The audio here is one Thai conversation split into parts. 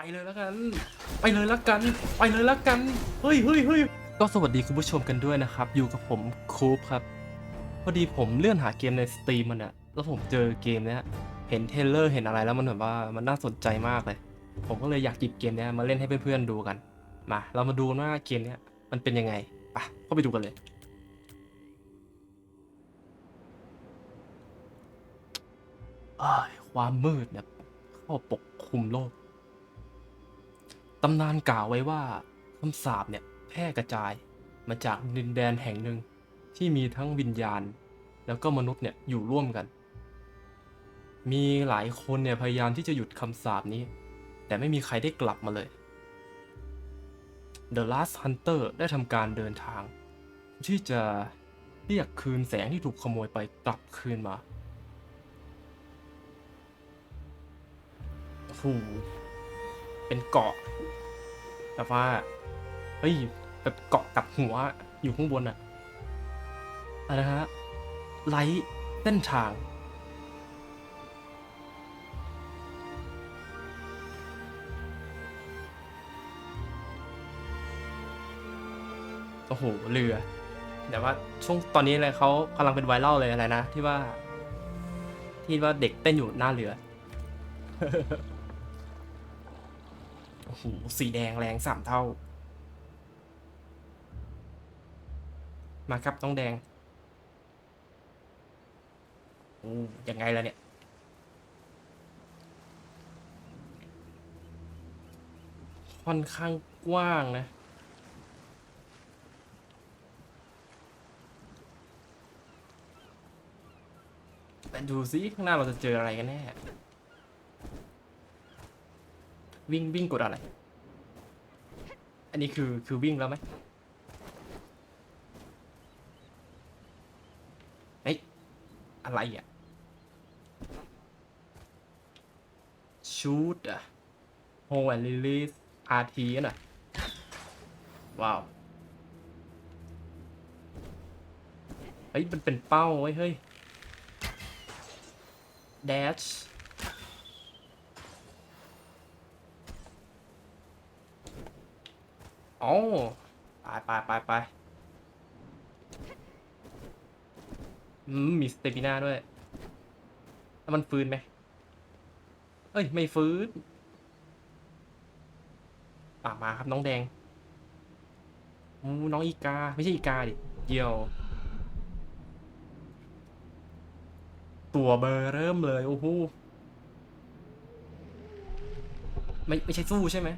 ไปเลยแล้วกัน ไปเลยแล้วกัน ไปเลยแล้วกัน เฮ้ยเฮ้ยเฮ้ยก็สวัสดีคุณผู้ชมกันด้วยนะครับ อยู่กับผมคูปครับ พอดีผมเลื่อนหาเกมในสตรีมมันอะแล้วผมเจอเกมเนี้ย เห็นเทเลอร์เห็นอะไรแล้วมันแบบว่ามันน่าสนใจมากเลย ผมก็เลยอยากหยิบเกมเนี้ยมาเล่นให้เพื่อนๆดูกัน มา เรามาดูว่าเกมเนี้ยมันเป็นยังไงไปเข้าไปดูกันเลยอ้ายความมืดเนี่ยเข้าปกคลุมโลก ตำนานกล่าวไว้ว่าคำสาปเนี่ยแพร่กระจายมาจากดินแดนแห่งหนึ่งที่มีทั้งวิญญาณ แล้วก็มนุษย์เนี่ยอยู่ร่วมกัน มีหลายคนเนี่ยพยายามที่จะหยุดคำสาปนี้ แต่ไม่มีใครได้กลับมาเลย The Last Hunter ได้ทำการเดินทาง ที่จะเรียกคืนแสงที่ถูกขโมยไปกลับคืนมาโอ้ เป็นเกาะ แต่ว่าเฮ้ยแบบเกาะกับหัวอยู่ข้างบนอะอะไรนะฮะไลท์เส้นทาง โอ้โห เรือ แต่ว่าช่วงตอนนี้อะไรเขากำลังเป็นไวรัลเลยอะไรนะ ที่ว่า ที่ว่าเด็กเต้นอยู่หน้าเรือ โหสีแดงแรงสามเท่า มาครับต้องแดงโอ้ยังไงล่ะเนี่ย ค่อนข้างกว้างนะแต่ดูซิข้างหน้าเราจะเจออะไรกันแน่ วิ่งวิ่งกดอะไร อันนี้คือคือวิ่งแล้วไหมเฮ้ยอะไรอะชูดอะโฮแอนลิลิสอาร์ทีน่ะ ว้าวเฮ้ยมันเป็นเป้าไว้เฮ้ย dash อ๋อไปไปไปไปอืมมีสเตปิน่าด้วย แล้วมันฟื้นไหม เอ้ย ไม่ฟื้นอะมาครับน้องแดงอู้น้องอีกา ไม่ใช่อีกาดิเยี่ยว ตัวเบอร์เริ่มเลย โอ้โห ไม่ไม่ใช่สู้ใช่ไหม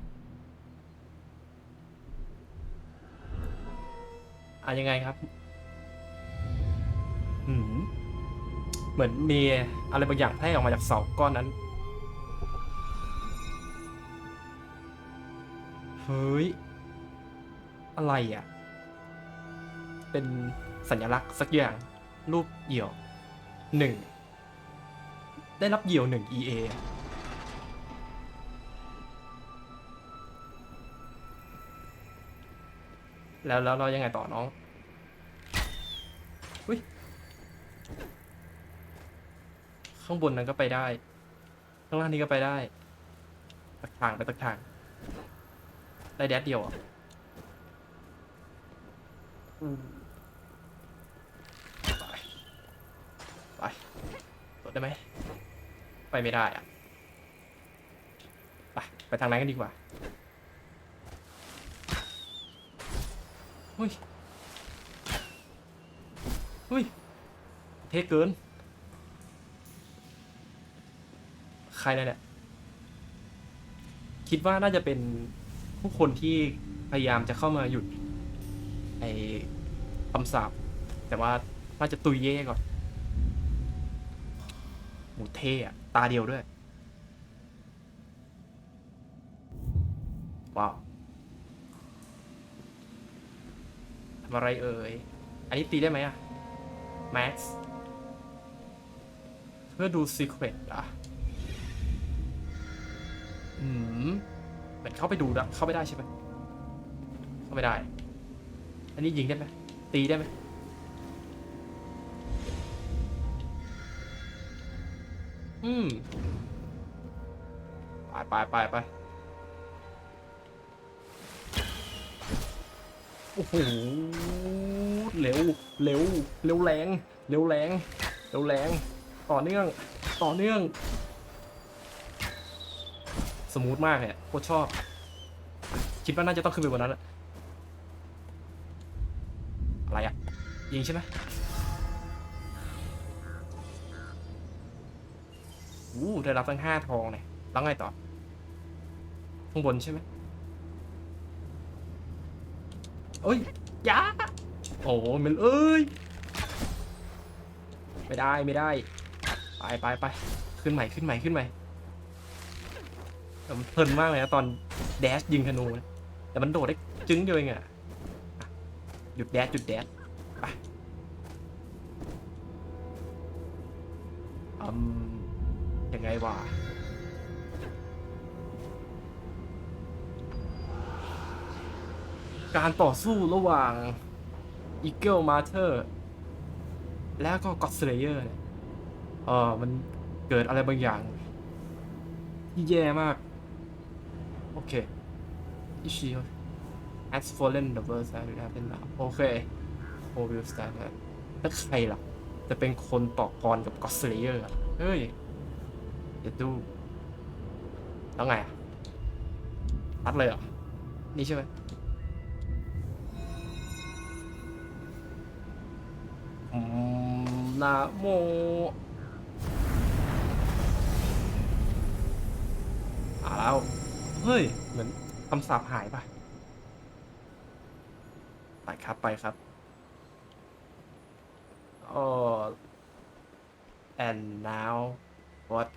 อะยังไงครับหืมเหมือนมีอะไรบางอย่างแพร่ออกมาจากเสาก้อนนั้น เฮ้ย อะไรอะ เป็นสัญลักษณ์สักอย่าง รูปเหยี่ยวหนึ่ง ได้รับเหยี่ยวหนึ่ง EA แล้วแล้วเรายังไงต่อน้องอุ้ยข้างบนนั้นก็ไปได้ ข้างล่างนี้ก็ไปได้ตักทางไปตักทาง ได้แดดเดียวอะไปไปกดได้ไหมไปไม่ได้อะไปไปทางไหนกันดีกว่า อุ้ยอุ้ยเทเกิน ใครเนี่ยเนี่ย คิดว่าน่าจะเป็นผู้คนที่พยายามจะเข้ามาหยุด ไอ้คำสาปแต่ว่าน่าจะตุยเย่ก่อน หมูเท่อะตาเดียวด้วย ว้าว ทำ อะไรเอ่ย อันนี้ตีได้ไหมอะ Max เพื่อดู Secret อะอืมเหมือนเข้าไปดูนะเข้าไปได้ใช่ไหมเข้าไปได้ อันนี้ยิงได้ไหมตีได้ไหมอืม ไปไปไปไป อ้โหเร็วเร็วเร็วแรงเร็วแรงเร็วแรงต่อเนื่องต่อเนื่อง สมูทมากเนี่ยโคตรชอบ คิดว่าน่าจะต้องขึ้นไปบนนั้นอะอะไรอะยิงใช่ไหมอู้ได้รับตั้งห้าทองเนี่ยแล้วไงต่อ ข้างบนใช่ไหม เอ้ยยาโอ้เมนเอ้ย ไม่ได้ไม่ได้ ไปไปไปขึ้นใหม่ขึ้นใหม่ขึ้นใหม่แต่มันเพลินมากเลยนะตอนแดชยิงธนูนแต่มันโดดได้จึ้งเดียวเองอะอะหยุดแดชหยุดแดช การต่อสู้ระหว่าง Eagle Master แล้วก็ God Slayer เนี่ยเออมันเกิดอะไรบางอย่าง ที่แย่มาก โอเคอิชิ has fallen the worst that have been now โอเคโอวิลสแตนแล้วใครล่ะ จะเป็นคนต่อกรกับ God Slayer อะเฮ้ยเดี๋ยวดูแล้วไงอะตัดเลยเหรอ นี่ใช่ไหม นะโมอ่าแล้วเฮ้ย เหมือนคำสาปหายปะไปครับไปครับโอ้ and now what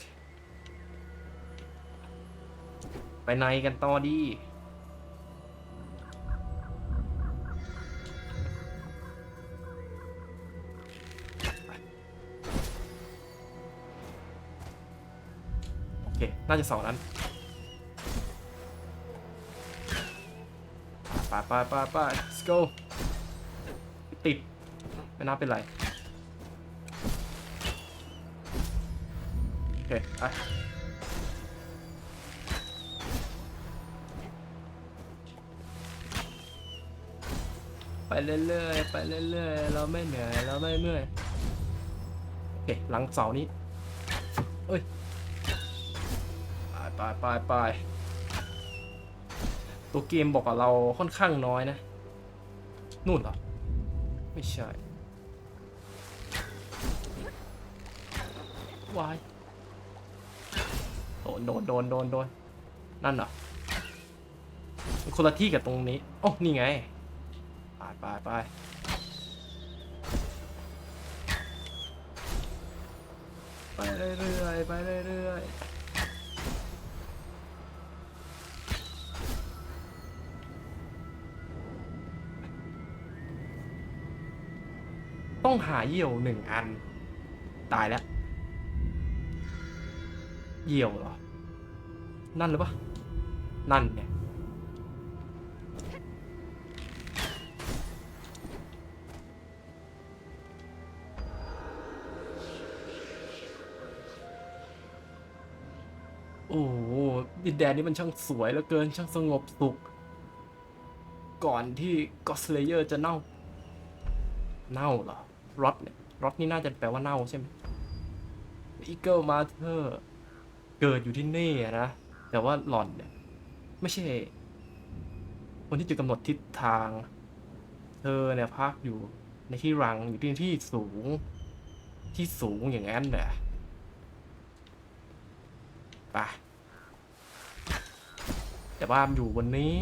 ไปไหนกันต่อดี น่าจะเสองนั้นไปไปไปไป let's go ติด ไม่น่าเป็นไร โอเคไปไปเรื่อยๆ ไปเรื่อยๆ เราไม่เหนื่อย เราไม่เมื่อย โอเค หลังเสานี้ ไปไปไปตัวเกมบอกกับเราค่อนข้างน้อยนะ นู่นเหรอ ไม่ใช่วายโดนโดนโดนโดนโดนนั่นเหรอคนละที่กับตรงนี้ โอ้ นี่ไง ไปไปไปไปเรื่อยๆไปเรื่อยๆ ต้องหาเหยี่ยวหนึ่งอัน ตายแล้ว เหยี่ยวเหรอ นั่นหรือปะนั่นเนี่ยโอ้ดินแดนนี้มันช่างสวยเหลือเกินช่างสงบสุข ก่อนที่กอสเลเยอร์จะเน่า เน่าเหรอ รอตเนี่ยรอตนี่น่าจะแปลว่าเน่าใช่ไหมอีเกิลมาเธอร์เกิดอยู่ที่นี่นะ แต่ว่าหล่อนเนี่ยไม่ใช่ คนที่จะกำหนดทิศทาง เธอเนี่ยพักอยู่ในที่รังอยู่ที่ที่สูง ที่สูงอย่างนั้นแหละไปแต่ว่าอยู่บนนี้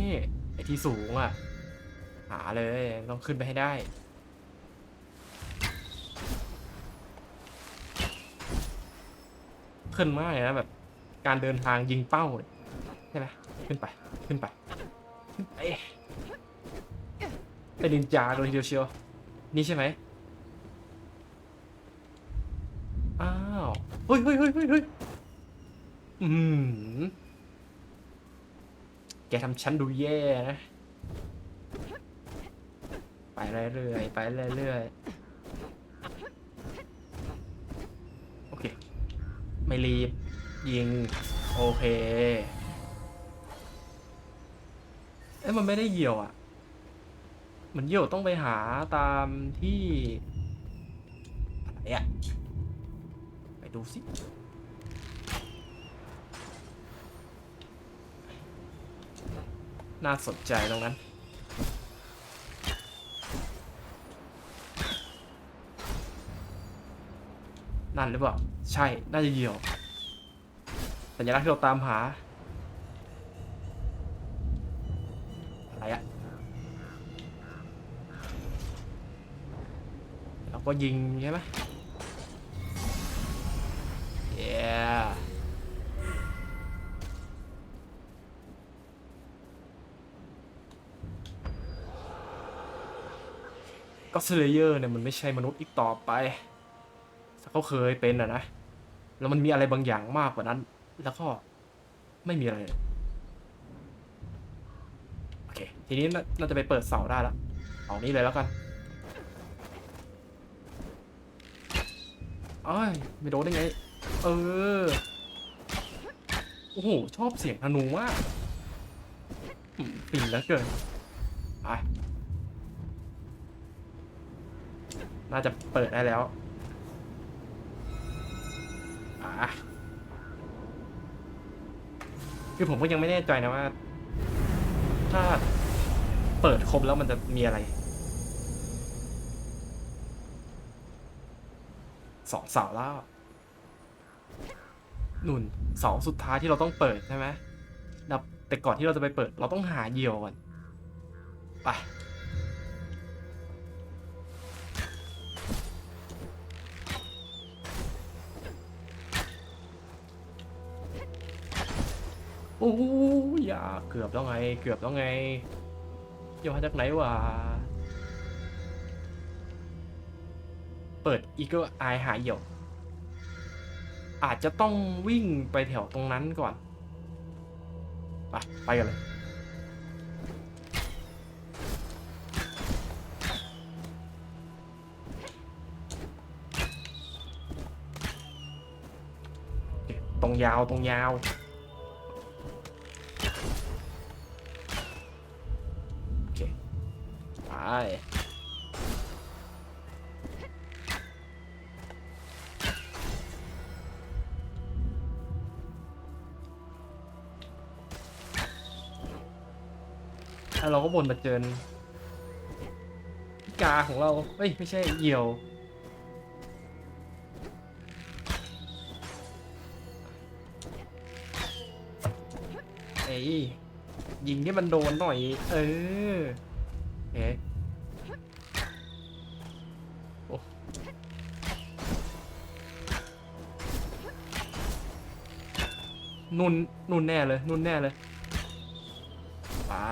ไอ้ที่สูงอะ หาเลยต้องขึ้นไปให้ได้ ขึ้นมากเลยนะแบบ การเดินทางยิงเป้าเนี่ยใช่ไหมขึ้นไปขึ้นไปขึ้นไปเป็นนินจาเลยทีเดียวเชียวนี่ใช่ไหมอ้าวเฮ้ยเฮ้ยเฮ้ยเฮ้ยเฮ้ยอืมแกทำฉันดูแย่นะ ไปเรื่อยๆไปเรื่อยๆ ไม่รีบ ยิง โอเค เอ้มันไม่ได้เหยี่ยวอะเหมือนเหยี่ยวต้องไปหาตามที่อะไรอะไปดูสิน่าสนใจตรงนั้น นั่นหรือเปล่า ใช่ น่าจะเหยี่ยว สัญลักษณ์ที่เราตามหา อะไรอะเราก็ยิงใช่ไหม yeah ก็สเลเยอร์เนี่ยมันไม่ใช่มนุษย์อีกต่อไป เขาเคยเป็นอะนะ แล้วมันมีอะไรบางอย่างมากกว่านั้น แล้วก็ไม่มีอะไรเลยโอเค ทีนี้น่าจะไปเปิดเสาได้แล้วเอานี้เลยแล้วกันเอ้ยไม่โดนได้ไง เออ โอ้โห ชอบเสียงธนูมากปิ่นแล้วเกินไปน่าจะเปิดได้แล้ว อะ คือผมก็ยังไม่แน่ใจนะว่า ถ้าเปิดครบแล้วมันจะมีอะไรสองเสาแล้วนุ่นเสาสุดท้ายที่เราต้องเปิดใช่ไหมแต่ก่อนที่เราจะไปเปิดเราต้องหาเหยี่ยวก่อนไป โอ้ยอย่าเกือบแล้วไง เกือบแล้วไงเดี๋ยวมาจากไหนวะ เปิดอีเกิลไอหาเหยี่ยว อาจจะต้องวิ่งไปแถวตรงนั้นก่อน ไปไปกันเลย ตรงยาวตรงยาว เราก็วนมาเจอพิกาของเราเฮ้ย ไม่ใช่เหยี่ยว เอ้ยยิงที่มันโดนหน่อย เออเอ๊ะ นุ่นนุ่นแน่เลย นุ่นแน่เลยป่า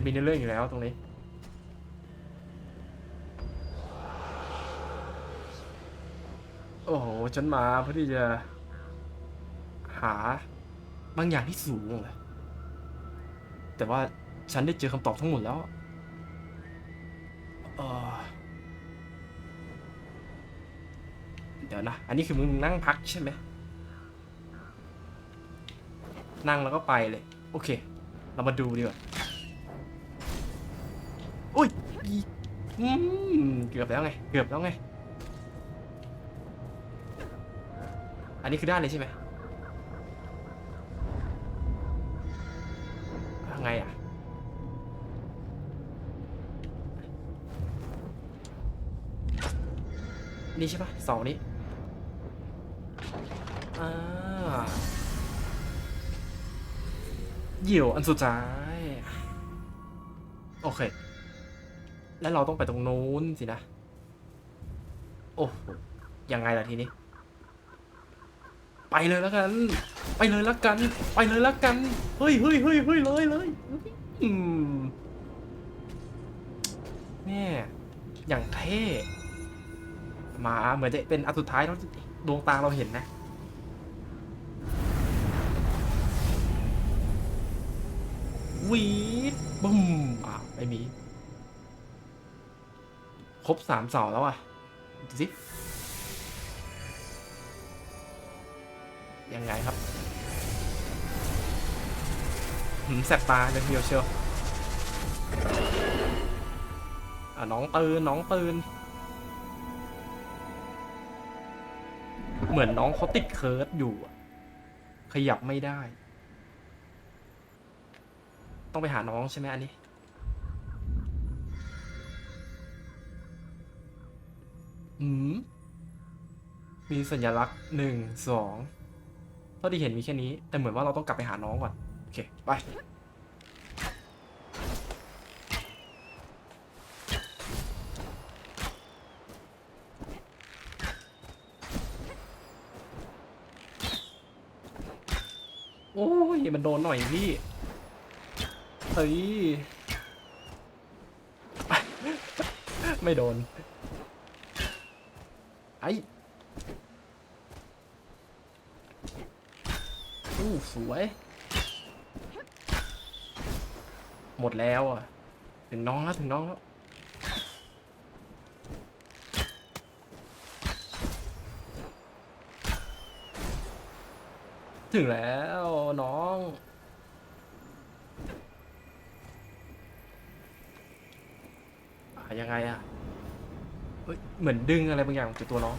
จะมีในเรื่องอยู่แล้วตรงนี้ โอ้โห ฉันมาเพื่อที่จะ หาบางอย่างที่สูงเลยแต่ว่าฉันได้เจอคำตอบทั้งหมดแล้วเออเดี๋ยวนะ อันนี้คือมึงนั่งพักใช่ไหม นั่งแล้วก็ไปเลย โอเค เรามาดูดีกว่า อืมเกือบแล้วไง เกือบแล้วไง อันนี้คือด้านเลยใช่ไหมยังไงอะ นี่ใช่ปะสองนี้ อ่าเหยี่ยวอันสุดท้าย โอเค แล้วเราต้องไปตรงนู้นสินะ โอ้ยังไงล่ะทีนี้ ไปเลยแล้วกัน ไปเลยแล้วกัน ไปเลยแล้วกัน เฮ้ยเฮ้ยเฮ้ยเฮ้ยเลยเลยอืมแม่อย่างเท่มาเหมือนจะเป็นอันสุดท้ายแล้วดวงตาเราเห็นนะวีดบุ้มอะไม่มี ครบสามเสาแล้วอะดูสิยังไงครับหืมแสบตาเลยเดียวเชียวอะน้องตื่นน้องตื่นเหมือนน้องเขาติดเคิร์ดอยู่อะขยับไม่ได้ ต้องไปหาน้องใช่ไหมอันนี้ อืมมีสัญลักษณ์หนึ่งสองเท่าที่เห็นมีแค่นี้ แต่เหมือนว่าเราต้องกลับไปหาน้องก่อน โอเค ไป โอ้ย มันโดนหน่อยพี่เฮ้ย ไม่โดน ไอ้อู้สวย หมดแล้วอะ ถึงน้องแล้ว ถึงน้องแล้ว ถึงแล้วน้องอยังไงอะ ฮ้ยเหมือนดึงอะไรบางอย่างจากตัวน้อง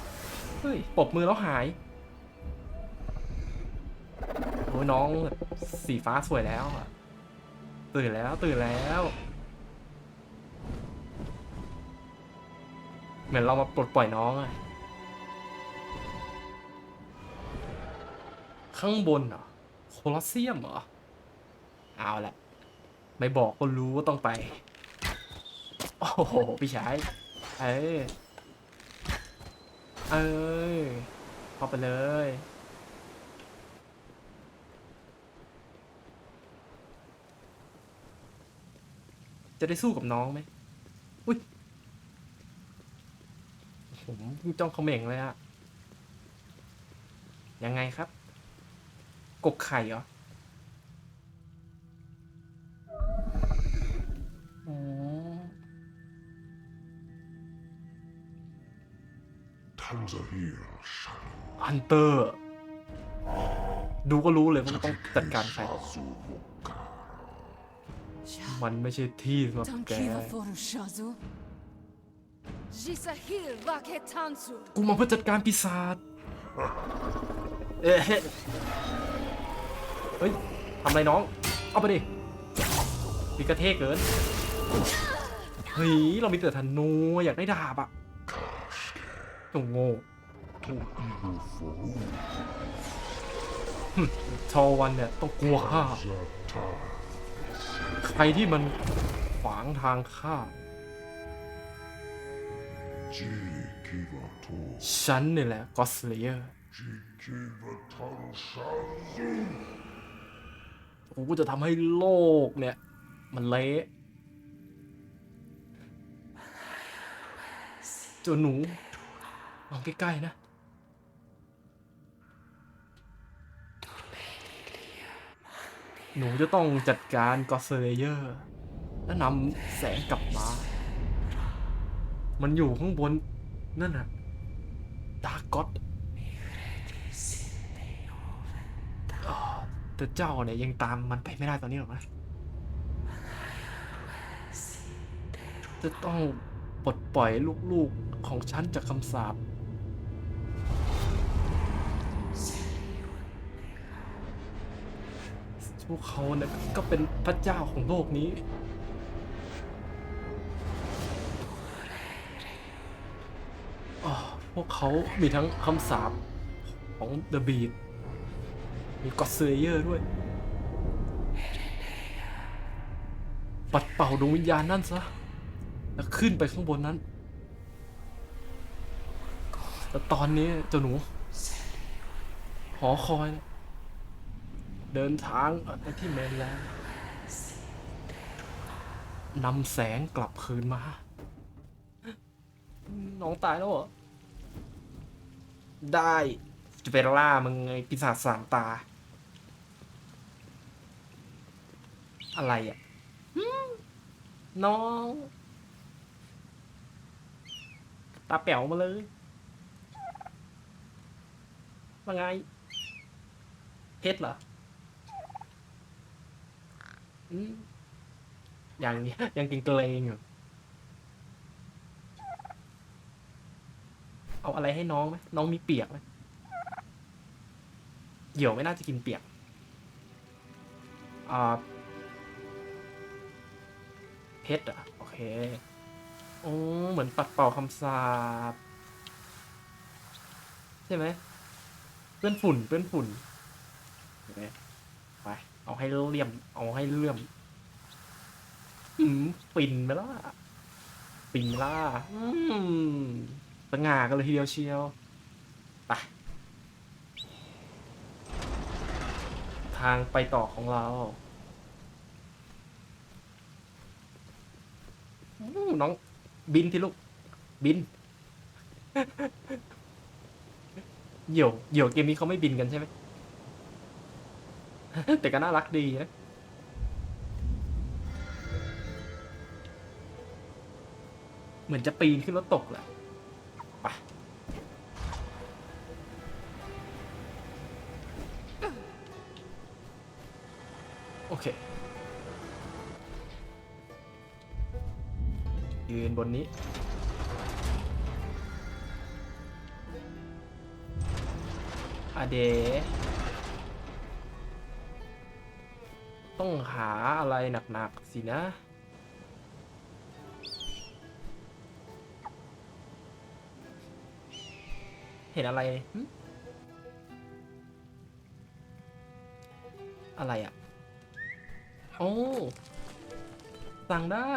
เฮ้ยปรบมือแล้วหายโอ้ยน้องแบบสีฟ้าสวยแล้วอะตื่นแล้วตื่นแล้ว เหมือนเรามาปลดปล่อยน้องอะข้างบนเหรอโคลอสเซียมเหรอ เอาละไม่บอกก็รู้ว่าต้องไป โอ้โห พี่ชาย เออ เออเข้าไปเลย จะได้สู้กับน้องไหมอุ้ยผมจ้องเขม่งเลยอะยังไงครับกกไข่เหรอ ฮันเตอร์ ดูก็รู้เลยว่ามันต้องจัดการใคร Azubuka มันไม่ใช่ที่สำหรับแก Tankiva foru shazu. Jisahil vaketansu. กูมาเพื่อจัดการปีศาจเอ๊ะเฮ้ยทำไรน้อง เอาไปดิมีกระเทกเกินเฮ้ย เรามีแต่ธนูอยากได้ดาบอะ จงโง่ to evil for ชอวันเนี่ยต้องกลัวข้า Zata ใครที่มันขวางทางข้า Jikiva to ฉันนี่แหละก็สเลเยอร์ Jikiva Tanshazu กูจะทำให้โลกเนี่ย มันเละเจ้าหนู ลองใกล้ๆนะ หนูจะต้องจัดการกอสเลเยอร์ และนำแสงกลับมา มันอยู่ข้างบน นั่นน่ะดาร์กอตแต่เจ้าเนี่ยยังตามมันไปไม่ได้ตอนนี้หรอกนะจะต้องปลดปล่อยลูกๆของฉันจากคำสาป พวกเขาเนี่ยก็เป็นพระเจ้าของโลกนี้อ่าพวกเขามีทั้งคำสาปของ The Beat มีก็อดเซเยอร์ด้วย ปัดเป่าดวงวิญญาณนั่นซะ แล้วขึ้นไปข้างบนนั้นแล้วตอนนี้เจ้าหนู หอคอยนี่ย เดินทางไปที่เมนแลนด์นำแสงกลับคืนมา น้องตายแล้วเหรอ ได้ จะไปล่ามึงไงปีศาจสามตา อะไรอะ น้อง ตาแป๋วมาเลย ว่าไง เพชรเหรอ อืมยังยังเกรงอยู่ เอาอะไรให้น้องไหมน้องมีเปียกไหมเหี่ยวไม่น่าจะกินเปียกอ่าเพชรอะ โอเคโอ้เหมือนปัดเป่าคำสาปใช่ไหมเปื้อนฝุ่นเปื้อนฝุ่นโอเคไป เอาให้เลี่ยม เอาให้เลื่อม อืมปิ่นไปแล้วอะปิ่นล่ะอืมสง่ากันเลยทีเดียวเชียวไปทางไปต่อของเราน้องบินที่ลูก บิน เหยี่ยวเหยี่ยวเกมนี้เขาไม่บินกันใช่ไหม แต่ก็น่ารักดีนะเหมือนจะปีนขึ้นแล้วตกแหละไปโอเค ยืนบนนี้อเด ต้องหาอะไรหนักๆสินะ เห็นอะไร อะไรอะ โอ้สั่งได้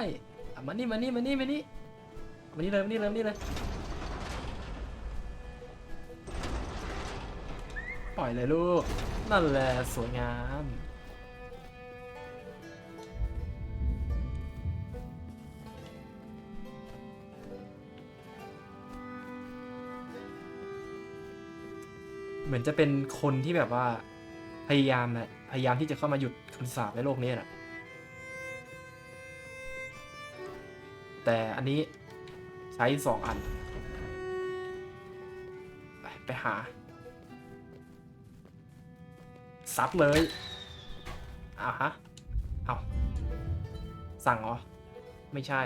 มานี่มานี่มานี่มานี่มานี่เลยมานี่เลยมานี่เลย ปล่อยเลยลูก นั่นแหละสวยงาม มือนจะเป็นคนที่แบบว่า พยายามนะพยายามที่จะเข้ามาหยุดคำสาปในโลกนี้นะแต่อันนี้ใช้สองอัน ไปไปหา ซัดเลยอ้าวฮะ เอาสั่งเหรอ ไม่ใช่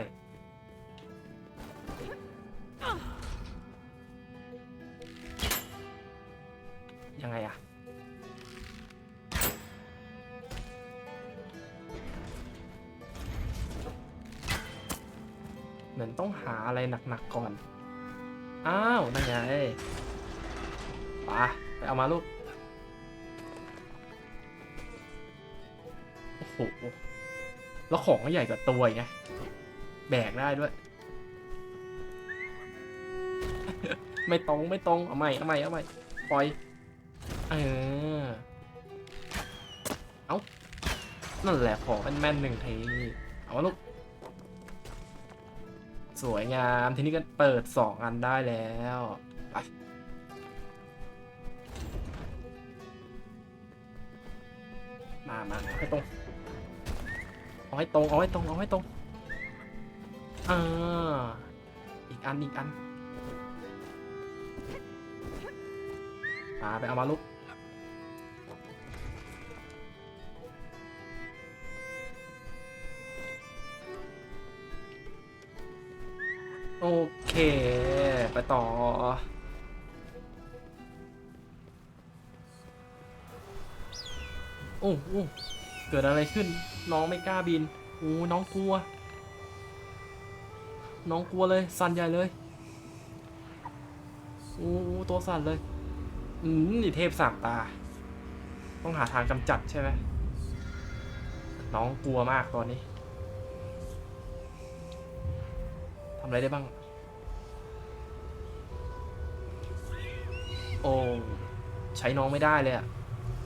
เหมือนต้องหาอะไรหนักๆก่อน อ้าวนั่นไงไปไปเอามาลูก โอ้โห แล้วของก็ใหญ่กว่าตัวไง แบกได้ด้วย ไม่ตรงไม่ตรง เอาใหม่เอาใหม่เอาใหม่ปล่อย เออ เอานั่นแหละขอแม่นๆหนึ่งที เอาลูก สวยงาม ทีนี้ก็เปิดสองอันได้แล้วไปมามาเอาให้ตรงเอาให้ตรง เอาให้ตรง เอาให้ตรงอ่าอีกอัน อีกอันมาไปเอามาลูก โอเค ไปต่อ โอ้โอ้เกิดอะไรขึ้น น้องไม่กล้าบินโอ้น้องกลัว น้องกลัวเลย สั่นใหญ่เลยโอ้ตัวสั่นเลย อืมนี่เทพสามตา ต้องหาทางกำจัดใช่ไหมน้องกลัวมากตอนนี้ำอะไรได้บ้าง โอ้ ใช้น้องไม่ได้เลยอะ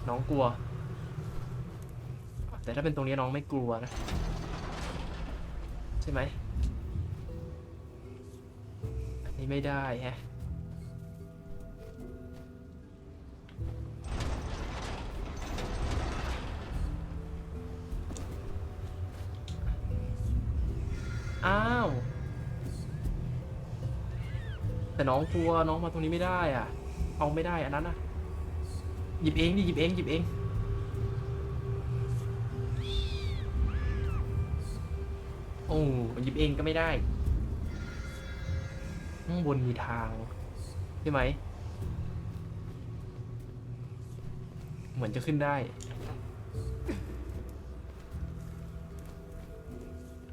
น้องกลัว แต่ถ้าเป็นตรงนี้น้องไม่กลัวนะ ใช่ไหม อันนี้ไม่ได้แฮะ แต่น้องกลัวน้องมาตรงนี้ไม่ได้อะ เอาไม่ได้อันนั้นอะ หยิบเองดิหยิบเองหยิบเอง โอ้หยิบเองก็ไม่ได้ข้างบนมีทางใช่ไหม เหมือนจะขึ้นได้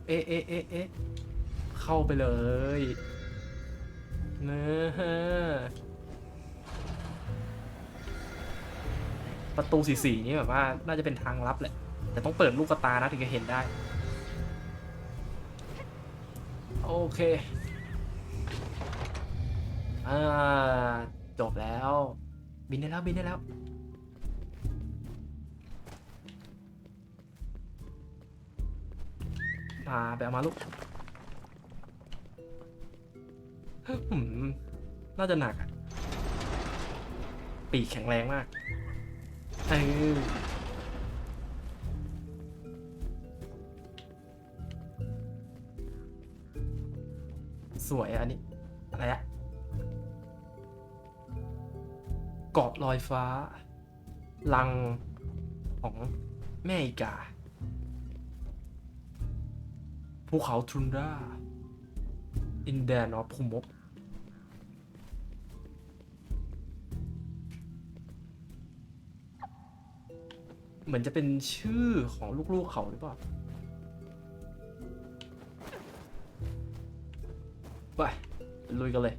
เอ๊ะเอ๊ะเอ๊ะเอ๊ะเข้าไปเลย เนอะประตูสีสีนี่แบบว่าน่าจะเป็นทางลับแหละ แต่ต้องเปิดลูกตานะถึงจะเห็นได้ โอเค อ่า จบแล้ว บินได้แล้วบินได้แล้วมาไปเอามาลูก หืมน่าจะหนักอะปีกแข็งแรงมากเออสวยอันนี้ อะไรอะเกาะลอยฟ้า ลังของแม่อีกาภูเขาทุนดราอินแดนออฟภูมก เหมือนจะเป็นชื่อของลูกๆเขาหรือเปล่าไปลุยกันเลย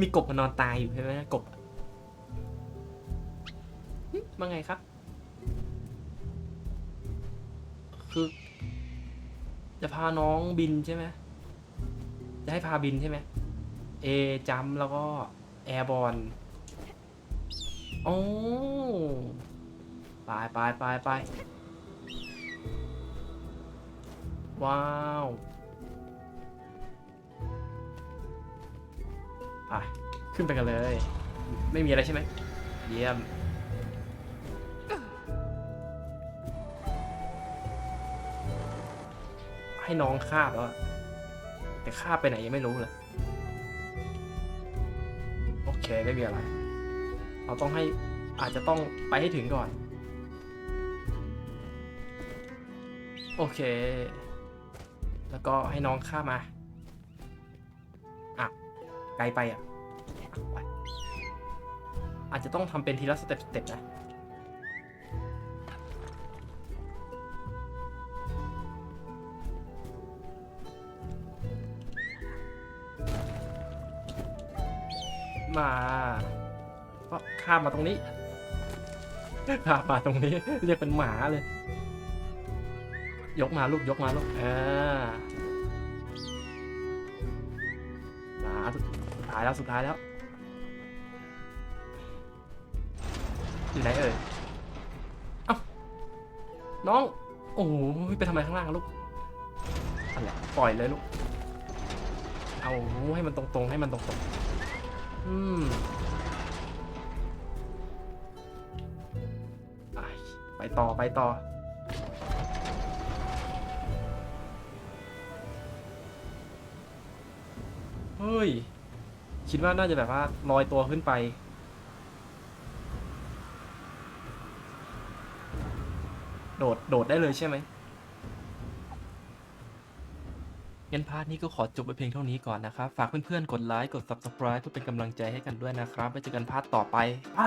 มีกบมานอนตายอยู่ใช่ไหมกบอะหึว่าไงครับ คือ จะพาน้องบินใช่ไหมจะให้พาบินใช่ไหม เอจัมแล้วก็แอร์บอลโอ้ไปไปไปไปว้าวไปขึ้นไปกันเลย ไม่มีอะไรใช่ไหมเยี่ยมให้น้องคาบแล้วแต่คาบไปไหนยังไม่รู้เลย โอเคไม่มีอะไร เราต้องให้อาจจะต้องไปให้ถึงก่อน โอเค แล้วก็ให้น้องข้ามาอะไกลไปอะอะอาจจะต้องทำเป็นทีละสเต็ปสเต็ปนะ มาก็ข้ามมาตรงนี้ข้ามมาตรงนี้เรียกเป็นหมาเลย ยกมาลูกยกมาลูกอ่ามาสุดท้ายแล้วสุดท้ายแล้วอยู่ไหนเอ่ยเอ้าน้อง โอ้โหไปทำไมข้างล่างลูกอะไรปล่อยเลยลูกเอาให้มันตรงๆให้มันตรงๆ อืมไปไปต่อไปต่อ เฮ้ย คิดว่าน่าจะแบบว่าลอยตัวขึ้นไป โดด โดดได้เลยใช่ไหม งั้นพาร์ทนี้ก็ขอจบไปเพียงเท่านี้ก่อนนะครับ ฝากเพื่อนๆ กดไลค์ กด Subscribe เพื่อเป็นกำลังใจให้กันด้วยนะครับไว้เจอกันพาร์ทต่อไป ไป